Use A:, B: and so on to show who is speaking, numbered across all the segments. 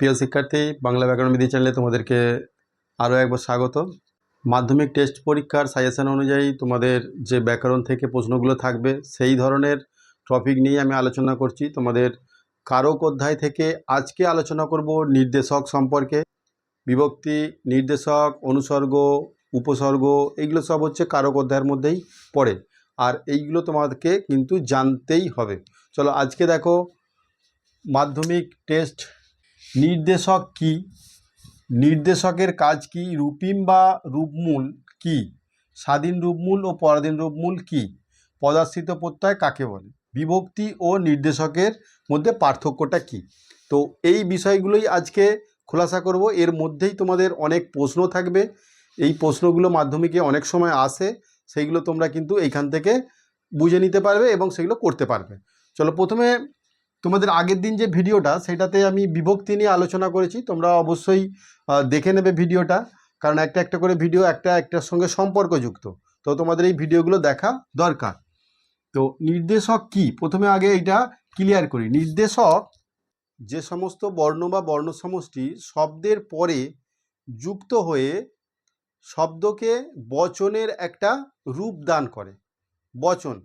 A: প্রিয় শিক্ষার্থী, বাংলা ব্যাকরণ বিধি চ্যানেলে তোমাদেরকে আরও একবার স্বাগত। মাধ্যমিক টেস্ট পরীক্ষার সাজেশন অনুযায়ী তোমাদের যে ব্যাকরণ থেকে প্রশ্নগুলো থাকবে, সেই ধরনের টপিক নিয়ে আমি আলোচনা করছি। তোমাদের কারক অধ্যায় থেকে আজকে আলোচনা করব নির্দেশক সম্পর্কে। বিভক্তি, নির্দেশক, অনুসর্গ, উপসর্গ এইগুলো সব হচ্ছে কারক অধ্যায়ের মধ্যেই পড়ে। আর এইগুলো তোমাদেরকে কিন্তু জানতেই হবে। চলো আজকে দেখো, মাধ্যমিক টেস্ট নির্দেশক কি? নির্দেশকের কাজ কি? রূপিম বা রূপমূল কি? স্বাধীন রূপমূল ও পরাধীন রূপমূল কি? পদাশ্রিত প্রত্যয় কাকে বলে? বিভক্তি ও নির্দেশকের মধ্যে পার্থক্যটা কি? তো এই বিষয়গুলোই আজকে খোলাসা করব। এর মধ্যেই তোমাদের অনেক প্রশ্ন থাকবে। এই প্রশ্নগুলো মাধ্যমিকে অনেক সময় আসে। সেইগুলো তোমরা কিন্তু এইখান থেকে বুঝে নিতে পারবে এবং সেগুলো করতে পারবে। চলো প্রথমে তোমাদের আগের দিন যে ভিডিওটা, সেটাতে আমি বিভক্তি নিয়ে আলোচনা করেছি। তোমরা অবশ্যই দেখে নেবে ভিডিওটা, কারণ একটা একটা করে ভিডিও একটা একটার সঙ্গে সম্পর্কযুক্ত। তো তোমাদের এই ভিডিওগুলো দেখা দরকার। তো নির্দেশক কি? প্রথমে আগে এটা ক্লিয়ার করি। নির্দেশক যে সমস্ত বর্ণ বা বর্ণ সমষ্টি শব্দের পরে যুক্ত হয়ে শব্দকে বচনের একটা রূপ দান করে। বচন।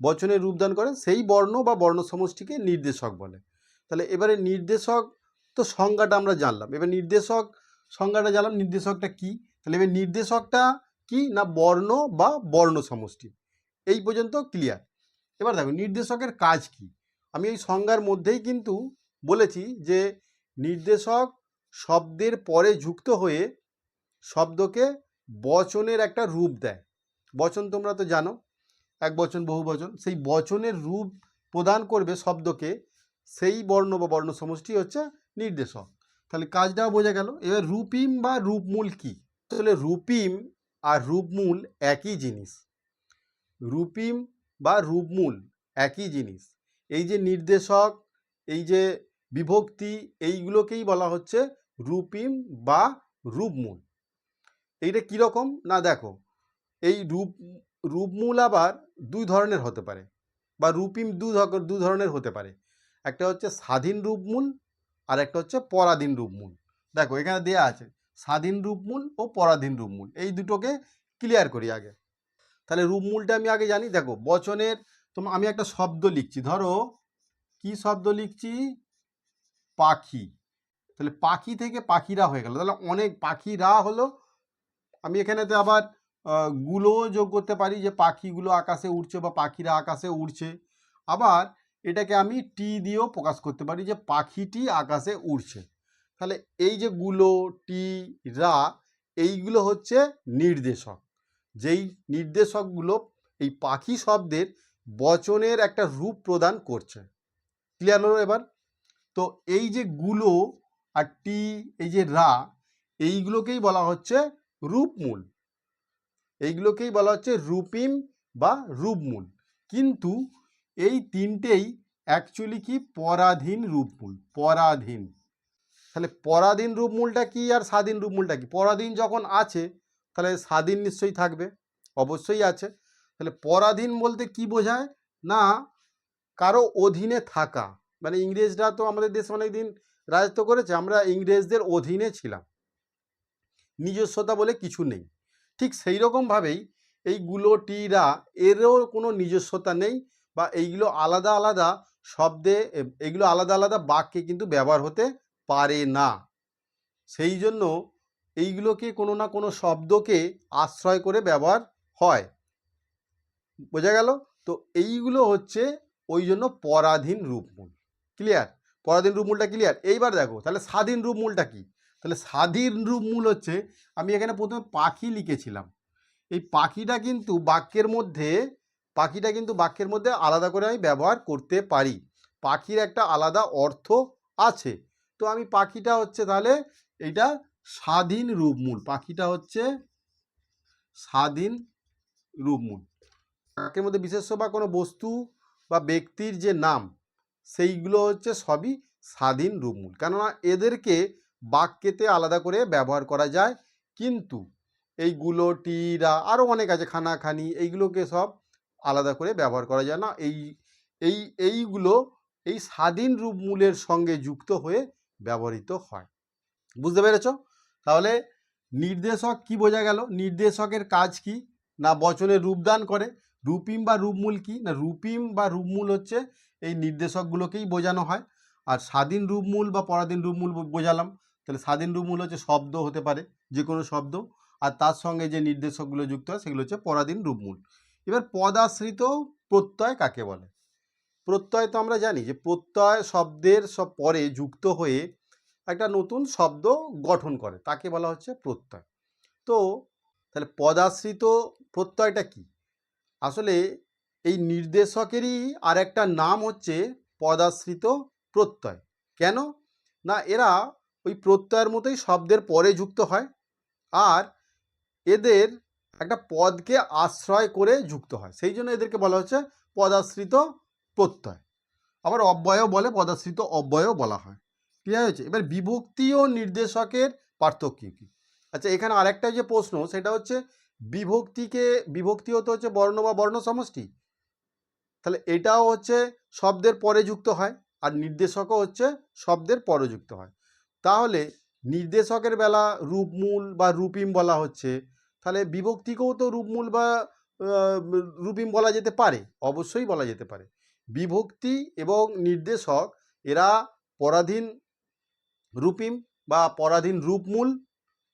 A: বচনের রূপদান করে সেই বর্ণ বা বর্ণ সমষ্টিকে নির্দেশক বলে। তাহলে এবারে নির্দেশক তো সংজ্ঞাটা আমরা জানলাম। এবার নির্দেশক সংজ্ঞাটা জানলাম, নির্দেশকটা কি? তাহলে এবার নির্দেশকটা কি না বর্ণ বা বর্ণ সমষ্টি এই পর্যন্ত ক্লিয়ার এবার দেখো, নির্দেশকের কাজ কি? আমি এই সংজ্ঞার মধ্যেই কিন্তু বলেছি যে নির্দেশক শব্দের পরে যুক্ত হয়ে শব্দকে বচনের একটা রূপ দেয়। বচন তোমরা তো জানো এক বচন, বহু বচন, সেই বচনের রূপ প্রদান করবে শব্দকে, সেই বর্ণ বা বর্ণ সমষ্টি হচ্ছে নির্দেশক। তাহলে কাজটাও বোঝা গেল, এবার রূপিম বা রূপমূল কি? তাহলে রূপিম আর রূপমূল একই জিনিস। রূপিম বা রূপমূল একই জিনিস। এই যে নির্দেশক, এই যে বিভক্তি, এইগুলোকেই বলা হচ্ছে রূপিম বা রূপমূল। এইটা কীরকম? না, দেখো, এই রূপ রূপমূল আবার দুই ধরনের হতে পারে বা রূপিম দু দু ধরনের হতে পারে। একটা হচ্ছে স্বাধীন রূপমূল আর একটা হচ্ছে পরাধীন রূপমূল। দেখো, এখানে দেয়া আছে স্বাধীন রূপমূল ও পরাধীন রূপমূল। এই দুটোকে ক্লিয়ার করি আগে। তাহলে রূপমূলটা আমি আগে জানি। দেখো, বচনের তোমার আমি একটা শব্দ লিখছি। ধরো, কি শব্দ লিখছি? পাখি। তাহলে পাখি থেকে পাখিরা হয়ে গেল। তাহলে অনেক পাখিরা হলো। আমি এখানেতে আবার গুলোও যোগ করতে পারি যে পাখিগুলো আকাশে উড়ছে বা পাখিরা আকাশে উড়ছে। আবার এটাকে আমি টি দিয়েও প্রকাশ করতে পারি যে পাখিটি আকাশে উড়ছে। তাহলে এই যে গুলো টি রা, এইগুলো হচ্ছে নির্দেশক। যেই নির্দেশকগুলো এই পাখি শব্দের বচনের একটা রূপ প্রদান করছে। ক্লিয়ার হলো এবার? তো এই যে গুলো আর টি এই যে রা, এইগুলোকেই বলা হচ্ছে রূপমূল। এইগুলোকেই বলা হচ্ছে রূপিম বা রূপমূল। কিন্তু এই তিনটেই অ্যাকচুয়ালি কি পরাধীন রূপমূল, পরাধীন। তাহলে পরাধীন রূপমূলটা কি আর স্বাধীন রূপমূলটা কি? পরাধীন যখন আছে, তাহলে স্বাধীন নিশ্চয়ই থাকবে, অবশ্যই আছে। তাহলে পরাধীন বলতে কি বোঝায়? না, কারও অধীনে থাকা। মানে ইংরেজরা তো আমাদের দেশে অনেকদিন রাজত্ব করেছে, আমরা ইংরেজদের অধীনে ছিলাম। নিজস্বতা বলে কিছু নেই। ঠিক সেই রকমভাবেই এইগুলো, টিরা এরও কোনো নিজস্বতা নেই বা এইগুলো আলাদা আলাদা শব্দে এগুলো আলাদা আলাদা বাক্যে কিন্তু ব্যবহার হতে পারে না। সেই জন্য এইগুলোকে কোনো না কোনো শব্দকে আশ্রয় করে ব্যবহার হয়। বোঝা গেল? তো এইগুলো হচ্ছে ওই জন্য পরাধীন রূপমূল। ক্লিয়ার? পরাধীন রূপমূলটা ক্লিয়ার? এইবার দেখো, তাহলে স্বাধীন রূপমূলটা কি? তাহলে স্বাধীন রূপমূল হচ্ছে, আমি এখানে প্রথমে পাখি লিখেছিলাম। এই পাখিটা কিন্তু বাক্যের মধ্যে, পাখিটা কিন্তু বাক্যের মধ্যে আলাদা করে আমি ব্যবহার করতে পারি। পাখির একটা আলাদা অর্থ আছে। তো আমি পাখিটা হচ্ছে তাহলে এটা স্বাধীন রূপমূল পাখিটা হচ্ছে স্বাধীন রূপমূল বাক্যের মধ্যে বিশেষ্য বা কোনো বস্তু বা ব্যক্তির যে নাম, সেইগুলো হচ্ছে সবই স্বাধীন রূপমূল কেননা এদেরকে বাক্যেতে আলাদা করে ব্যবহার করা যায়। কিন্তু এইগুলো, টিরা আরও অনেক আছে, খানাখানি, এইগুলোকে সব আলাদা করে ব্যবহার করা যায় না। এই এই, এইগুলো এই স্বাধীন রূপমূলের সঙ্গে যুক্ত হয়ে ব্যবহৃত হয়। বুঝতে পেরেছ? তাহলে নির্দেশক কি বোঝা গেল? নির্দেশকের কাজ কি? না বচনের রূপদান করে? রূপিম বা রূপমূল কি? না রূপিম বা রূপমূল হচ্ছে এই নির্দেশকগুলোকেই বোঝানো হয়। আর স্বাধীন রূপমূল বা পরাধীন রূপমূল বোঝালাম। তাহলে স্বাধীন রূপমূল হচ্ছে শব্দ হতে পারে যে কোনো শব্দ। আর তার সঙ্গে যে নির্দেশকগুলো যুক্ত হয় সেগুলো হচ্ছে পরাধীন রূপমূল এবার পদাশ্রিত প্রত্যয় কাকে বলে? প্রত্যয় তো আমরা জানি যে প্রত্যয় শব্দের সব পরে যুক্ত হয়ে একটা নতুন শব্দ গঠন করে, তাকে বলা হচ্ছে প্রত্যয়। তো তাহলে পদাশ্রিত প্রত্যয়টা কি? আসলে এই নির্দেশকেরই আর একটা নাম হচ্ছে পদাশ্রিত প্রত্যয়। কেন? না, এরা ওই প্রত্যয়ের মতোই শব্দের পরে যুক্ত হয় আর এদের একটা পদকে আশ্রয় করে যুক্ত হয়। সেই জন্য এদেরকে বলা হচ্ছে পদাশ্রিত প্রত্যয়। আবার অব্যয় বলে, পদাশ্রিত অব্যয় বলা হয়। ক্লিয়ার হয়েছে? এবার বিভক্তি ও নির্দেশকের পার্থক্য কী? আচ্ছা এখানে আরেকটা যে প্রশ্ন, সেটা হচ্ছে বিভক্তিকে, বিভক্তি হতে হচ্ছে বর্ণ বা বর্ণ সমষ্টি? তাহলে এটাও হচ্ছে শব্দের পরে যুক্ত হয় আর নির্দেশকও হচ্ছে শব্দের পরে যুক্ত হয়। তাহলে নির্দেশকের বেলা রূপমূল বা রূপিম বলা হচ্ছে। তাহলে বিভক্তিকেও তো রূপমূল বা রূপিম বলা যেতে পারে, অবশ্যই বলা যেতে পারে। বিভক্তি এবং নির্দেশক, এরা পরাধীন রূপিম বা পরাধীন রূপমূল,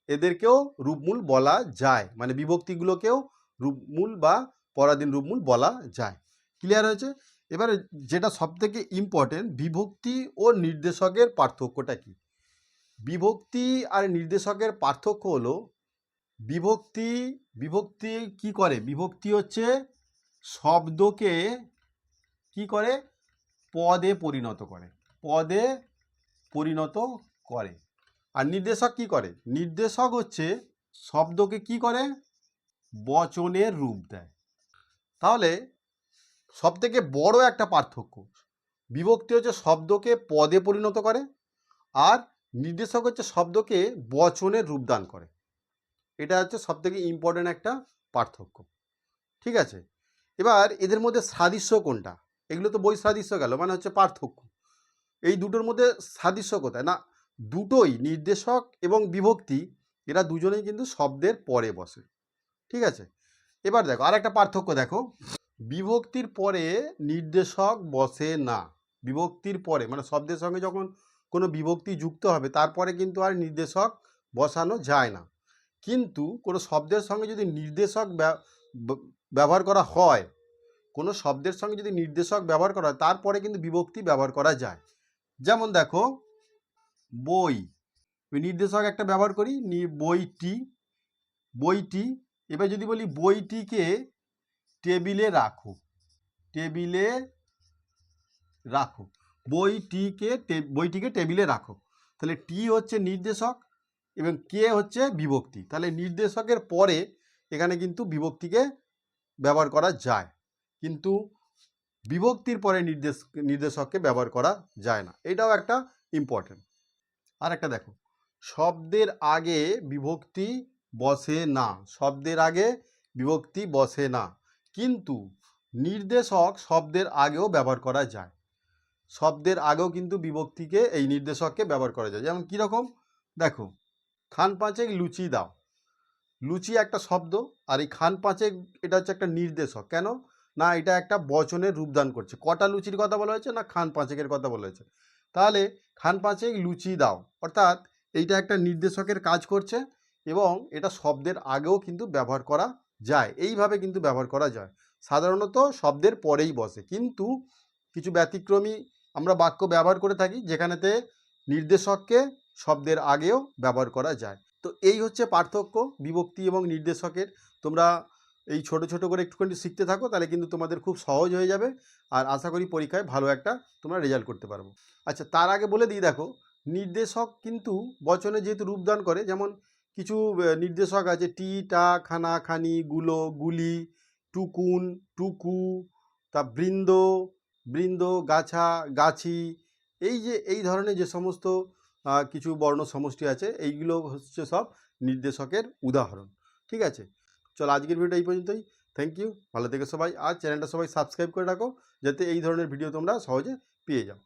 A: এদেরকেও রূপমূল বলা যায়। মানে বিভক্তিগুলোকেও রূপমূল বা পরাধীন রূপমূল বলা যায়। ক্লিয়ার হয়েছে? এবারে যেটা সবথেকে ইম্পর্টেন্ট বিভক্তি ও নির্দেশকের পার্থক্যটা কি? বিভক্তি আর নির্দেশকের পার্থক্য হলো, বিভক্তি বিভক্তি কি করে? বিভক্তি হচ্ছে শব্দকে কি করে? পদে পরিণত করে। পদে পরিণত করে। আর নির্দেশক কি করে? নির্দেশক হচ্ছে শব্দকে কি করে? বচনের রূপ দেয়। তাহলে সব থেকে বড় একটা পার্থক্য, বিভক্তি হচ্ছে শব্দকে পদে পরিণত করে আর নির্দেশক হচ্ছে শব্দকে বচনের রূপদান করে। এটা হচ্ছে সব থেকে ইম্পর্ট্যান্ট একটা পার্থক্য। ঠিক আছে? এবার এদের মধ্যে সাদৃশ্য কোনটা? এগুলো তো বই সাদৃশ্য গেল মানে হচ্ছে পার্থক্য। এই দুটোর মধ্যে সাদৃশ্য কোথায়? না, দুটোই নির্দেশক এবং বিভক্তি, এরা দুজনেই কিন্তু শব্দের পরে বসে। ঠিক আছে? এবার দেখো আর একটা পার্থক্য দেখো। বিভক্তির পরে নির্দেশক বসে না। বিভক্তির পরে মানে শব্দের সঙ্গে যখন কোনো বিভক্তি যুক্ত হবে, তারপরে কিন্তু আর নির্দেশক বসানো যায় না। কিন্তু কোনো শব্দের সঙ্গে যদি নির্দেশক ব্যা- ব্যবহার করা হয়, কোনো শব্দের সঙ্গে যদি নির্দেশক ব্যবহার করা হয়, তারপরে কিন্তু বিভক্তি ব্যবহার করা যায়। যেমন দেখো, বই নির্দেশক একটা ব্যবহার করি বইটি বইটি, এবার যদি বলি বইটিকে টেবিলে রাখো টেবিলে রাখো। বইটিকে বইটিকে টেবিলে রাখো। তাহলে টি হচ্ছে নির্দেশক এবং কে হচ্ছে বিভক্তি। তাহলে নির্দেশকের পরে এখানে কিন্তু বিভক্তিকে ব্যবহার করা যায়। কিন্তু বিভক্তির পরে নির্দেশ, নির্দেশককে ব্যবহার করা যায় না। এটাও একটা ইম্পর্টেন্ট আর একটা দেখো, শব্দের আগে বিভক্তি বসে না। শব্দের আগে বিভক্তি বসে না। কিন্তু নির্দেশক শব্দের আগেও ব্যবহার করা যায়। শব্দের আগেও কিন্তু বিভক্তিকে এই নির্দেশককে ব্যবহার করা যায়। যেমন কীরকম? দেখো, খান পাঁচেক লুচি দাও। লুচি একটা শব্দ আর এই খান পাঁচেক এটা হচ্ছে একটা নির্দেশক। কেন? না, এটা একটা বচনের রূপদান করছে। কটা লুচির কথা বলা হয়েছে না খান পাঁচেকের কথা বলা হয়েছে? তাহলে খান পাঁচেক লুচি দাও, অর্থাৎ এইটা একটা নির্দেশকের কাজ করছে এবং এটা শব্দের আগেও কিন্তু ব্যবহার করা যায়। এইভাবে কিন্তু ব্যবহার করা যায়। সাধারণত শব্দের পরেই বসে। কিন্তু কিছু ব্যতিক্রমী আমরা বাক্য ব্যবহার করে থাকি যেখানেতে নির্দেশককে শব্দের আগেও ব্যবহার করা যায়। তো এই হচ্ছে পার্থক্য বিভক্তি এবং নির্দেশকের। তোমরা এই ছোট ছোট করে একটুখানি শিখতে থাকো, তাহলে কিন্তু তোমাদের খুব সহজ হয়ে যাবে। আর আশা করি পরীক্ষায় ভালো একটা তোমরা রেজাল্ট করতে পারব। আচ্ছা তার আগে বলে দিই, দেখো, নির্দেশক কিন্তু বচনে যেহেতু রূপদান করে, যেমন কিছু নির্দেশক আছে, টি, টা, খানা, খানি, গুলো, গুলি, টুকুন, টুকু, তা বৃন্দ বৃন্দ, গাছা, গাছি, এই যে, এই ধরনের যে সমস্ত কিছু বর্ণ সমষ্টি আছে, এইগুলো হচ্ছে সব নির্দেশকের উদাহরণ। ঠিক আছে? চলো আজকের ভিডিও এই পর্যন্তই। থ্যাংক ইউ ভালো থেকে সবাই। আর চ্যানেলটা সবাই সাবস্ক্রাইব করে রাখো, যাতে এই ধরনের ভিডিও তোমরা সহজে পেয়ে যাও।